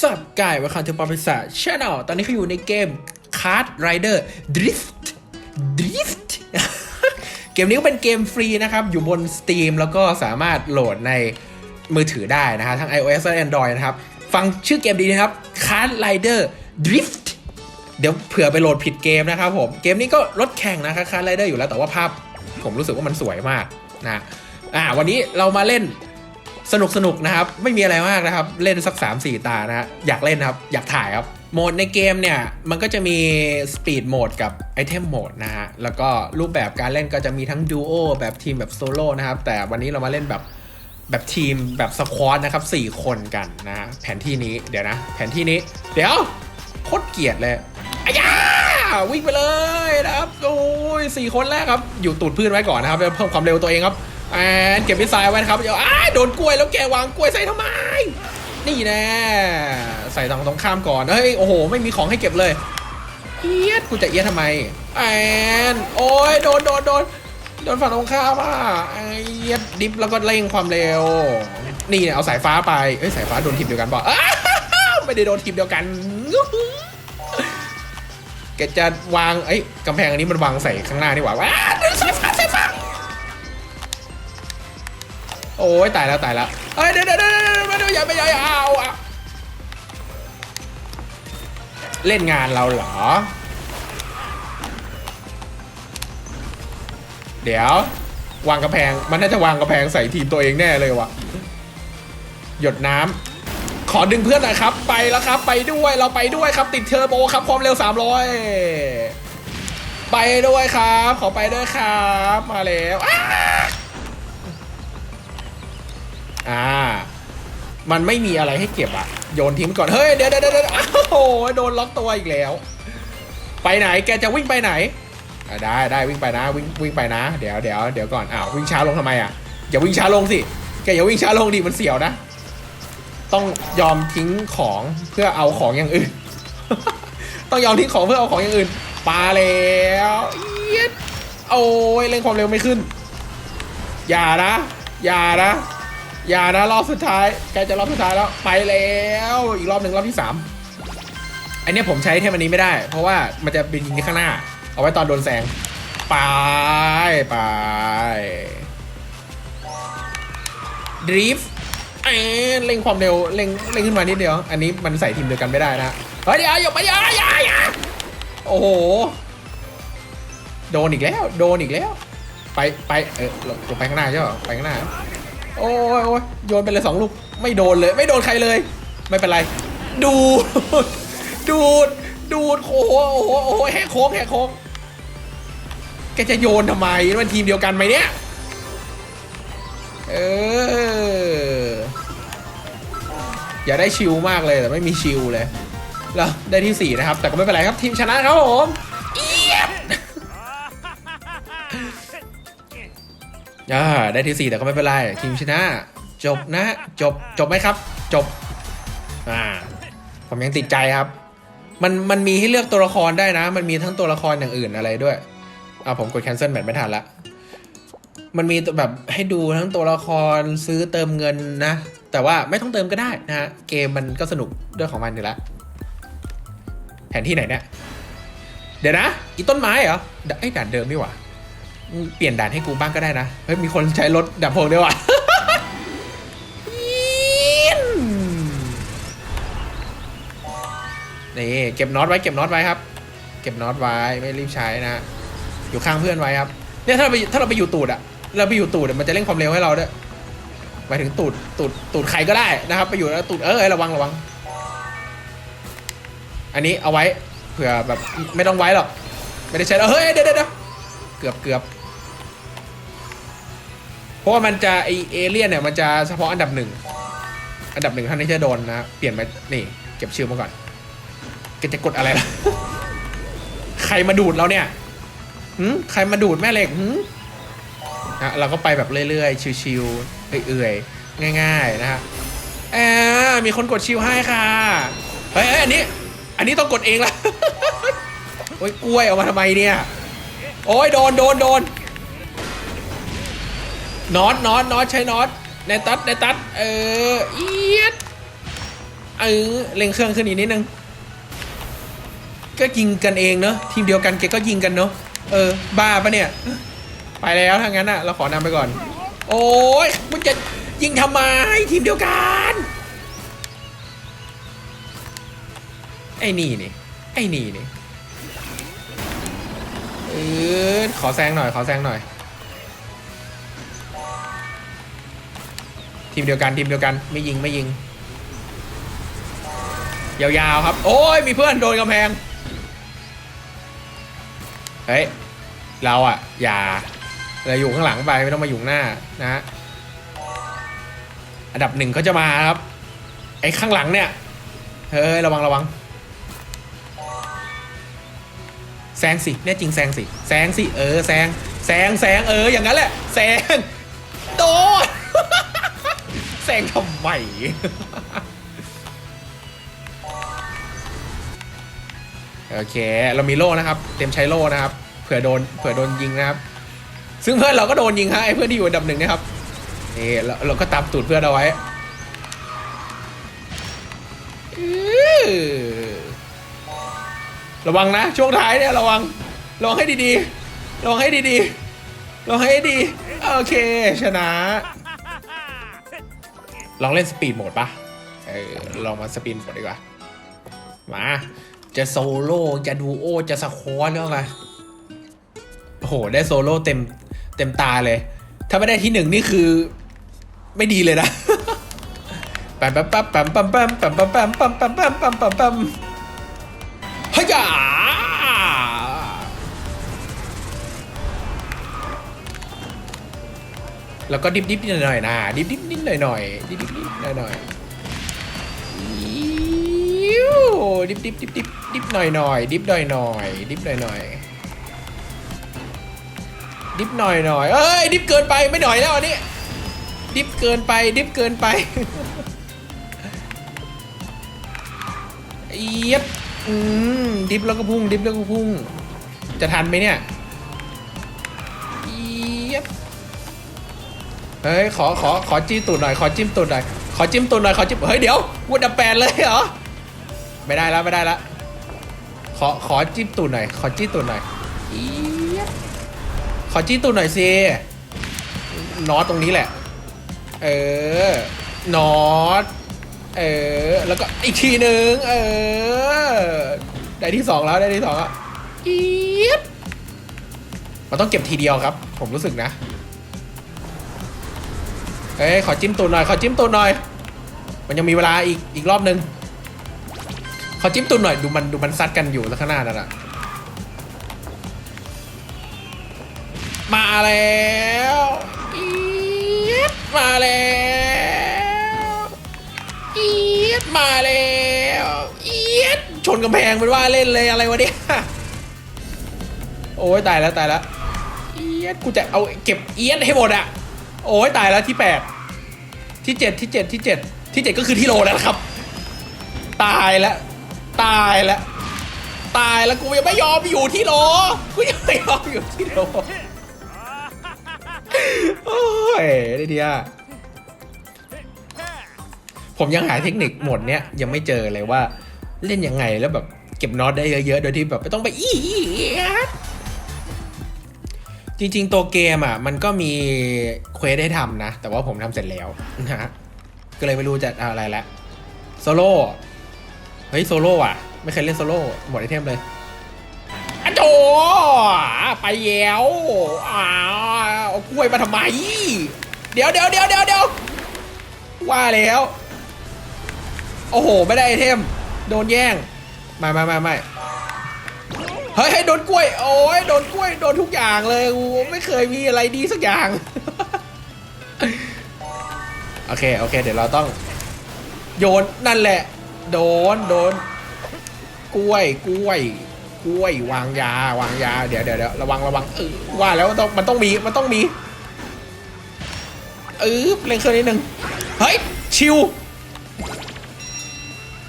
สับกายว่าคาร์ทูปอปิศาชแนลตอนนี้เขาอยู่ในเกม Card Rider Drift Drift เกมนี้ก็เป็นเกมฟรีนะครับ อยู่บน Steam แล้วก็สามารถโหลดในมือถือได้นะฮะทั้ง iOS และ Android นะครับ ฟังชื่อเกมดีนะครับ Card Rider Drift เดี๋ยวเผื่อไปโหลดผิดเกมนะครับผม เกมนี้ก็รถแข่งนะครับคาร์ไรเดอร์อยู่แล้วแต่ว่าภาพ ผมรู้สึกว่ามันสวยมากนะอ่าวันนี้เรามาเล่น สนุกสนุกๆนะครับ ไม่มีอะไรมากนะครับ เล่นสัก 3 4 ตานะฮะอยากเล่นครับ อยากถ่ายครับ โหมดในเกมเนี่ย มันก็จะมีสปีดโหมดกับไอเทมโหมดนะฮะ แล้วก็รูปแบบการเล่นก็จะมีทั้งดูโอแบบทีมแบบโซโล่นะครับ แต่วันนี้เรามาเล่นแบบแบบทีมแบบสควอตนะครับ 4 คนกันนะ แผนที่นี้เดี๋ยวนะ แผนที่นี้ เดี๋ยวโคตรเกลียดเลยอ้ยาวิ่งไปเลยนะครับ โอ้ยสี่คนแรกครับ อยู่ตูดพื้นไว้ก่อนนะครับเพิ่มความเร็วตัวเองครับ แอนเก็บมิสไซล์ไว้นะครับเดี๋ยวอ้าโดนกล้วยแล้วแกวางกล้วยใส่ทำไม นี่แน่ใส่ตรงตรงข้ามก่อนเฮ้ยโอ้โห ไม่มีของให้เก็บเลยเอียดกูจะเอียดทำไมแอนโอ้ยโดนโดนโดนโดนฝั่งตรงข้ามอะไอ้เหี้ยดดิฟแล้วก็เร่งความเร็ว นี่เนี่ยเอาสายฟ้าไปเอ้ยสายฟ้าโดนทีมเดียวกันบอกไม่ได้โดนทีมเดียวกันแกจะวางเอ้ยกำแพงอันนี้มันวางใส่ข้างหน้านี่หว่าว้าสายฟ้า โอ้ยตายแล้วตายแล้วเอ้ยเดี๋ยวเดี๋ยวเดี๋ยวเดี๋ยวเดี๋ยวอย่าไปอย่าอย่าเอาอะเล่นงานเราเหรอ เดี๋ยว วางกระแพงมันน่าจะวางกระแพงใส่ทีมตัวเองแน่เลยวะหยดน้ำขอดึงเพื่อนหน่อยครับ ไปแล้วครับ ไปด้วยเราไปด้วยครับ ติดเทอร์โบครับความเร็ว 300 ไปด้วยครับ ขอไปด้วยครับ มาแล้ว อ่า มันไม่มีอะไรให้เก็บอะโยนทิ้งก่อน เฮ้ย เดี๋ยวเดี๋ยวเดี๋ยวอ้าวโอ้โหโดนล็อกตัวอีกแล้ว ไปไหน แกจะวิ่งไปไหนได้ได้วิ่งไปนะวิ่งวิ่งไปนะ เดี๋ยวเดี๋ยวเดี๋ยวก่อนอ้าววิ่งช้าลงทำไมอะอย่าวิ่งช้าลงสิแกอย่าวิ่งช้าลงดิมันเสียวนะ ต้องยอมทิ้งของเพื่อเอาของอย่างอื่น ต้องยอมทิ้งของเพื่อเอาของอย่างอื่นปาแล้วเอี๊ยดโอ้ยเร่งความเร็วไม่ขึ้น อย่านะ อย่านะ อย่านะรอบสุดท้ายใกล้จะรอบสุดท้ายแล้วไปแล้ว อีกรอบหนึ่งรอบที่สามอันเนี้ยผมใช้เทมอันนี้ไม่ได้ เพราะว่ามันจะเป็นยิงข้างหน้า เอาไว้ตอนโดนแซงไปไปดริฟเอ้เร่งความเร็วเร่งเร่งขึ้นมานิดเดียว อันนี้มันใส่ทีมเดียวกันไม่ได้นะเฮ้ยเดี๋ยวอย่าไปอย่าอย่าอย่าโอ้โหโดนอีกแล้ว โดนอีกแล้ว ไปไปเออลงลงไปข้างหน้าใช่ป่ะไปข้างหน้า โอ้ยโอ้ยโยนไปเลยสองลูก ไม่โดนเลย ไม่โดนใครเลย ไม่เป็นไร ดูด ดูด ดูด โอ้โหโอ้โหโอ้โหแหกโค้งแหกโค้งแกจะโยนทำไมมันทีมเดียวกันไหมเนี่ย เออ อย่าได้ชิลมากเลยแต่ไม่มีชิลเลย แล้วได้ที่สี่นะครับ แต่ก็ไม่เป็นไรครับทีมชนะครับผม อ่าได้ที่สี่แต่ก็ไม่เป็นไรทีมชนะ จบนะ จบจบไหมครับ จบ อ่า ผมยังติดใจครับ มันมันมีให้เลือกตัวละครได้นะ มันมีทั้งตัวละครอย่างอื่นอะไรด้วยอ่าผมกด cancel แบบไม่ทันละมันมีแบบให้ดูทั้งตัวละครซื้อเติมเงินนะ แต่ว่าไม่ต้องเติมก็ได้นะฮะ เกมมันก็สนุกด้วยของมันอยู่แล้วแผนที่ไหนเนี่ย เดี๋ยวนะ อีต้นไม้เหรอไอ้ด่านเดิมนี่หว่า เปลี่ยนด่านให้กูบ้างก็ได้นะ เฮ้ย มีคนใช้รถดับเพลิงด้วยว่ะนี่เก็บน็อตไว้เก็บน็อตไว้ครับ เก็บน็อตไว้ไม่รีบใช้นะ อยู่ข้างเพื่อนไว้ครับ เนี่ยถ้าเราไปถ้าเราไปอยู่ตูดอะเราไปอยู่ตูดอะมันจะเร่งความเร็วให้เราด้วยหมายถึงตูดตูดตูดใครก็ได้นะครับ ไปอยู่แล้วตูดเออระวังระวัง อันนี้เอาไว้เผื่อแบบไม่ต้องไว้หรอกไม่ได้ใช้แล้วเฮ้ยเดี๋ยวเดี๋ยวเดี๋ยวเกือบเกือบ ราะว่ามันจะไอเอเลี่ยนเนี่ยมันจะเฉพาะอันดับหนึ่งอันดับหนึ่งท่านที่จะโดนนะ เปลี่ยนมา นี่ เก็บชื่อมาก่อนแกจะกดอะไรล่ะ ใครมาดูดเราเนี่ยหืมใครมาดูดแม่เหล็กหืมนะเราก็ไปแบบเรื่อยๆ ชิวๆเอื่อยๆ ง่าย ๆ นะฮะแอบมีคนกดชิวให้ค่ะ เฮ้ยอันนี้ อันนี้ต้องกดเองละโอ้ยกล้วยเอามาทำไมเนี่ย โอ้ยโดนโดนโดน น็อตน็อตน็อตใช้น็อตในตัดในตัดเออเอียดเออเร่งเครื่องขึ้นอีกนิดนึงก็ยิงกันเองเนอะทีมเดียวกันแกก็ยิงกันเนอะเออบ้าปะเนี่ย ไปแล้วถ้างั้นอะเราขอนำไปก่อน โอ้ยมันจะยิงทำไมทีมเดียวกัน ไอ้นี่นี่ไอ้นี่นี่เออขอแซงหน่อย ขอแซงหน่อย ทีมเดียวกันทีมเดียวกันไม่ยิงไม่ยิง ยาวๆครับ โอ้ยมีเพื่อนโดนกำแพงเฮ้ยเราอะอย่าเราอยู่ข้างหลังไปไม่ต้องมาอยู่หน้านะฮะอันดับหนึ่งเขาจะมาครับ ไอ้ข้างหลังเนี่ยเฮ้ยระวังระวังแซงสิแน่จริงแซงสิแซงสิเออแซงแซงแซงเอออย่างนั้นแหละแซงโดน แซงทำไมโอเค เรามีโล่นะครับ เต็มใช้โล่นะครับ เผื่อโดน เผื่อโดนยิงนะครับ ซึ่งเพื่อนเราก็โดนยิงฮะไอ้เพื่อนที่อยู่อันดับหนึ่งนะครับนี่เราเราก็ตามตูดเพื่อนเอาไว้ระวังนะช่วงท้ายเนี่ยระวังระวังให้ดีๆระวังให้ดีๆระวังให้ดี โอเค ชนะ ลองเล่นสปีดโหมดปะเออลองมาสปีดโหมดดีกว่า มา จะโซโล่จะดูโอจะสควอตก็มาโอ้โห ได้โซโล่เต็มเต็มตาเลย ถ้าไม่ได้ที่หนึ่งนี่คือ ไม่ดีเลยนะปั๊มปั๊มปั๊มปั๊มปั๊มปั๊มปั๊มปั๊มปั๊มปั๊มปั๊มปั๊มปั๊ม แล้วก็ดิบดิบนิดหน่อยๆนะดิบดิบนิดหน่อยหน่อยดิบดิบนิดหน่อยหน่อยดิบดิบดิบดิบดิบหน่อยหน่อยดิบหน่อยหน่อยดิบหน่อยหน่อยดิบหน่อยหน่อยเอ้ยดิบเกินไปไม่หน่อยแล้วอันนี้ดิบเกินไปดิบเกินไปเอียบอืมดิฟแล้วก็พุ่งดิฟแล้วก็พุ่ง จะทันไหมเนี่ย เฮ้ยขอขอขอจิ้มตูดหน่อยขอจิ้มตูดหน่อยขอจิ้มตูดหน่อยขอจิ้มเฮ้ยเดี๋ยววูดดับแปดเลยเหรอไม่ได้แล้วไม่ได้แล้วขอขอจิ้มตูดหน่อยขอจิ้มตูดหน่อยเอียบขอจิ้มตูดหน่อยสิน็อตตรงนี้แหละ เออน็อตเออ แล้วก็อีกทีหนึ่งเออ ได้ที่สองแล้วได้ที่สองอะอี๊ดมันต้องเก็บทีเดียวครับ ผมรู้สึกนะ เอ้ยขอจิ้มตูนหน่อยขอจิ้มตูนหน่อย มันยังมีเวลาอีกอีกรอบหนึ่งขอจิ้มตูนหน่อยดูมันดูมันซัดกันอยู่ข้างหน้านั่นอะมาแล้วอี๊ดมาแล้วเอียดมาแล้วเอียดชนกำแพงเป็นว่าเล่นเลยอะไรวะเนี่ยโอ้ยตายแล้วตายแล้วเอียดกูจะเอาเก็บเอียดให้หมดอะ โอ้ยตายแล้วที่แปดที่เจ็ดที่เจ็ดที่เจ็ดที่เจ็ดก็คือที่โลแล้วนะครับ ตายแล้ว ตายแล้ว ตายแล้วกูยังไม่ยอมอยู่ที่โลกูยังไม่ยอมอยู่ที่โลโอ้ยได้ดีอะผมยังหาเทคนิคหมดเนี้ยยังไม่เจอเลยว่าเล่นยังไงแล้วแบบเก็บน็อตได้เยอะๆ โดยที่แบบไม่ต้องไปอี จริง ๆ ตัวเกมอะ มันก็มีเควสให้ทำนะ แต่ว่าผมทำเสร็จแล้วนะฮะก็เลยไม่รู้จะอะไรแล้วโซโล่เฮ้ยโซโล่อะ ไม่เคยเล่นโซโล่หมดไอเทมเลยอะโจไปแยวอ้าวเอากล้วยมาทำไม เดี๋ยวเดี๋ยวเดี๋ยวเดี๋ยวเดี๋ยวว่าแล้ว โอ้โห ไม่ได้ไอเทม โดนแย่ง ไม่ไม่ไม่ไม่ ฮ้ยโดนกล้วย โอ้ยโดนกล้วย โดนทุกอย่างเลยกูไม่เคยมีอะไรดีสักอย่าง โอเค โอเค เดี๋ยวเราต้อง โยนนั่นแหละ โดน โดน กล้วย กล้วย กล้วยวางยา วางยา เดี๋ยวเดี๋ยวระวัง ระวัง เออว่าแล้วมันต้อง มันต้องมี มันต้องมีเออเล่นเครื่องนิดนึง เฮ้ย ชิว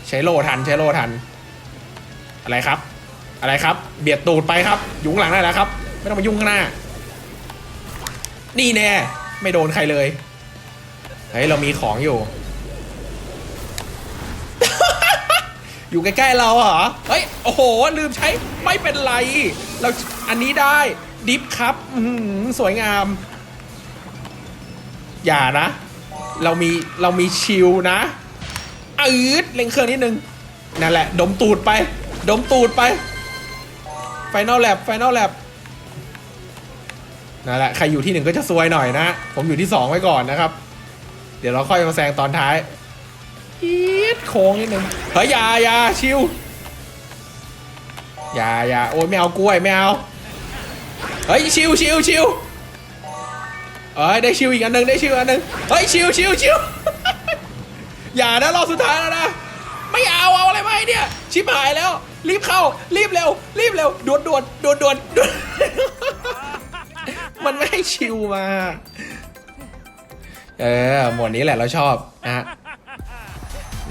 ใช้โลทัน ใช้โลทัน อะไรครับ อะไรครับ เบียดตูดไปครับยุ่งหลังได้แล้วครับ ไม่ต้องมายุ่งข้างหน้า นี่แน่ ไม่โดนใครเลย เฮ้ย เรามีของอยู่ อยู่ใกล้ๆเราเหรอ เฮ้ย โอ้โห ลืมใช้ ไม่เป็นไร เราอันนี้ได้ ดิฟครับอืมสวยงาม อย่านะ เรามี เรามีชิลนะอืดเล็งเครื่องนิดนึง นั่นแหละ ดมตูดไป ดมตูดไป ไฟนอลแลบไฟนอลแลบนั่นแหละ ใครอยู่ที่หนึ่งก็จะซวยหน่อยนะ ผมอยู่ที่สองไว้ก่อนนะครับ เดี๋ยวเราค่อยมาแซงตอนท้ายอีดโค้งนิดนึงเฮ้ยอยาอยาชิวอย่าอย่าโอ้ยไม่เอากล้วยไม่เอา เฮ้ยชิวชิวชิวเอ้ยได้ชิวอีกอันหนึ่งได้ชิวอันหนึ่งเฮ้ยชิวชิวชิวอย่านะรอบสุดท้ายแล้วนะ ไม่เอาเอาอะไรมาให้เนี่ย ชิบหายแล้ว รีบเข้า รีบเร็ว รีบเร็วด่วนด่วนด่วนด่วนด่วนมันไม่ให้ชิวมา เออ หมวดนี้แหละเราชอบนะฮะ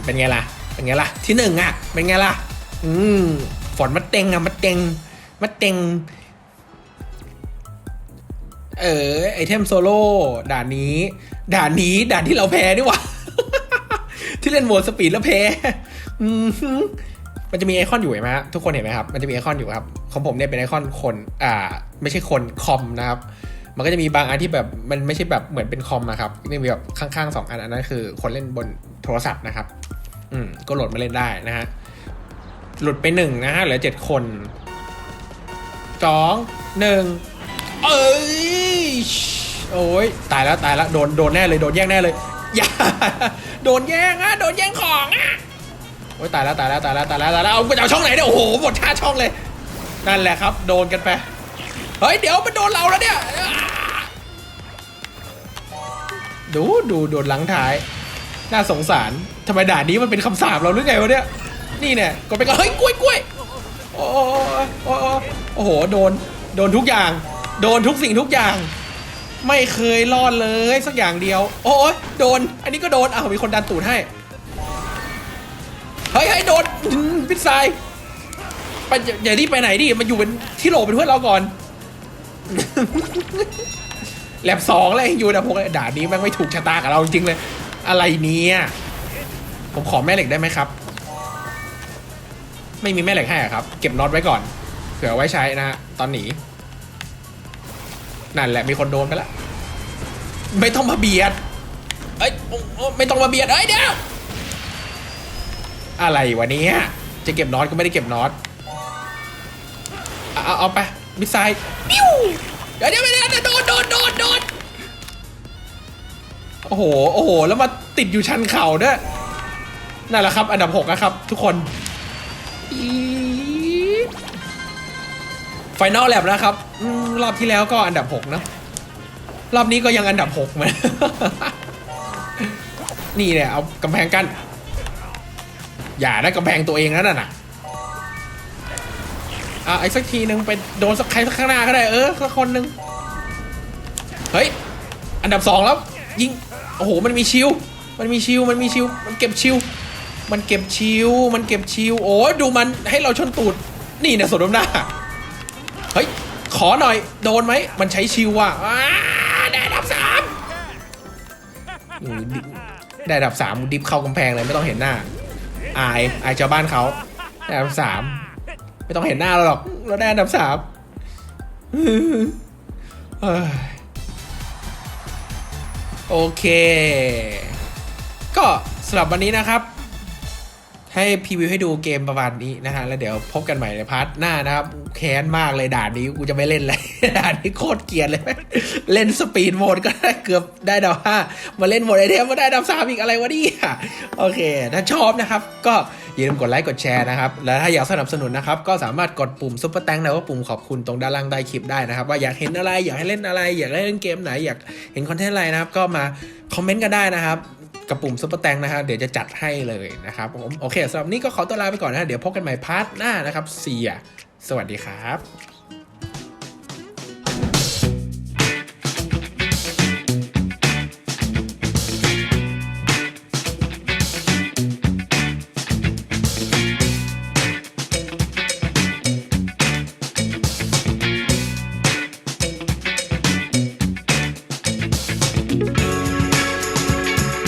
เป็นไงล่ะ เป็นไงล่ะ ที่หนึ่งอะ เป็นไงล่ะ อืมฝนมาเต็งอะมาเต็งมาเต็ง เออไอเทมโซโล่ด่านนี้ ด่านนี้ด่านที่เราแพ้นี่หว่าที่เล่นโหมดสปีดแล้วแพ้ มันจะมีไอคอนอยู่เห็นไหมฮะทุกคนเห็นไหมครับ มันจะมีไอคอนอยู่ครับ ของผมเนี่ยเป็นไอคอนคน อ่า ไม่ใช่คนคอมนะครับ มันก็จะมีบางอันที่แบบมันไม่ใช่แบบเหมือนเป็นคอมนะครับนี่มีแบบข้างๆสองอันอันนั้นคือ คนเล่นบนโทรศัพท์นะครับ อืมก็โหลดมาเล่นได้นะฮะหลุดไปหนึ่งนะฮะเหลือเจ็ดคนสองหนึ่งเอ้ยโอ้ยตายแล้วตายแล้วโดนโดนแน่เลยโดนแย่งแน่เลยอย่าโดนแย่งอะโดนแย่งของอะ โอ้ยตายแล้วตายแล้วตายแล้วตายแล้วตายแล้วเอาไปเอาช่องไหนเนี่ยโอ้โหหมดค่าช่องเลย นั่นแหละครับ โดนกันไปเฮ้ยเดี๋ยวมันโดนเราแล้วเนี่ยดูดูโดนหลังท้าย น่าสงสารทำไมด่านนี้มันเป็นคำสาปเราหรือไงวะเนี่ยนี่เนี่ยกดไปก็เฮ้ยกล้วยกล้วยโอ้โอ้โอ้โหโดนโดนทุกอย่าง โดนทุกสิ่งทุกอย่าง ไม่เคยรอดเลยสักอย่างเดียว โอ้ยโดน อันนี้ก็โดนอ้าวมีคนดันตูดให้ เฮ้ยเฮ้ยโดนอืมพิซซายไปอย่ารีบไปไหนดิมันอยู่เป็นที่โหลเป็นเพื่อนเราก่อนแลบสองเลยอยู่นะพวกด่านนี้แม่งไม่ถูกชะตากับเราจริงเลย อะไรเนี่ยผมขอแม่เหล็กได้ไหมครับ ไม่มีแม่เหล็กให้ครับ เก็บน็อตไว้ก่อน เผื่อไว้ใช้นะฮะตอนหนีนั่นแหละมีคนโดนไปแล้วไม่ต้องมาเบียดเอ้ยไม่ต้องมาเบียดเอ้ยเดี๋ยว อะไรวะเนี้ยจะเก็บน็อตก็ไม่ได้เก็บน็อตเอาเอาไปมิสไซล์ปิ้วเดี๋ยวเดี๋ยวเดี๋ยวโดนโดนโดนโดนโอ้โหโอ้โหแล้วมาติดอยู่ชั้นเข่าด้วยนั่นแหละครับ อันดับหกนะครับ ทุกคนไฟนอลแลบนะครับรอบที่แล้วก็อันดับหกนะรอบนี้ก็ยังอันดับหกเหมือนนี่เนี่ยเอากำแพงกั้น อย่าได้กำแพงตัวเองนั่นน่ะอะไอ้สักทีหนึ่งไปโดนสักใครสักข้างหน้าก็ได้เออสักคนหนึ่งเฮ้ย อันดับสองแล้ว ยิง โอ้โห มันมีชิว มันมีชิว มันมีชิว มันเก็บชิว มันเก็บชิว มันเก็บชิว โอ้ยดูมันให้เราชนตูด นี่นี่ยสมหน้า เฮ้ย ขอหน่อย โดนไหม มันใช้ชิวอะอ้าได้อันดับสามได้ดับสามดิฟเข้ากำแพงเลยไม่ต้องเห็นหน้า อายอายชาวบ้านเขาได้อันดับสามไม่ต้องเห็นหน้าเราหรอกเราได้อันดับสามโอเค ก็สำหรับวันนี้นะครับ ให้พรีวิวให้ดูเกมประมาณนี้นะฮะ แล้วเดี๋ยวพบกันใหม่ในพาร์ทหน้านะครับ แค้นมากเลยด่านนี้กูจะไม่เล่นเลย ด่านนี้โคตรเกลียดเลย เล่นสปีดโหมดก็ได้เกือบได้ดาวห้ามาเล่นโหมดไอเทมมาได้ดาวสามอีกอะไรวะเนี่ยโอเค ถ้าชอบนะครับ ก็อย่าลืมกดไลค์กดแชร์นะครับ แล้วถ้าอยากสนับสนุนนะครับ ก็สามารถกดปุ่มซุปเปอร์แตงนะว่าปุ่มขอบคุณตรงด้านล่างใต้คลิปได้นะครับ ว่าอยากเห็นอะไรอยากให้เล่นอะไร อยากเล่นเกมไหนอยากเห็นคอนเทนต์อะไรนะครับ ก็มาคอมเมนต์กันได้นะครับ กับปุ่มซุปเปอร์แตงนะฮะเดี๋ยวจะจัดให้เลยนะครับผมโอเคสำหรับนี้ก็ขอตัวลาไปก่อนนะะเดี๋ยวพบกันใหม่พาร์ทหน้านะครับเสียสวัสดีครับ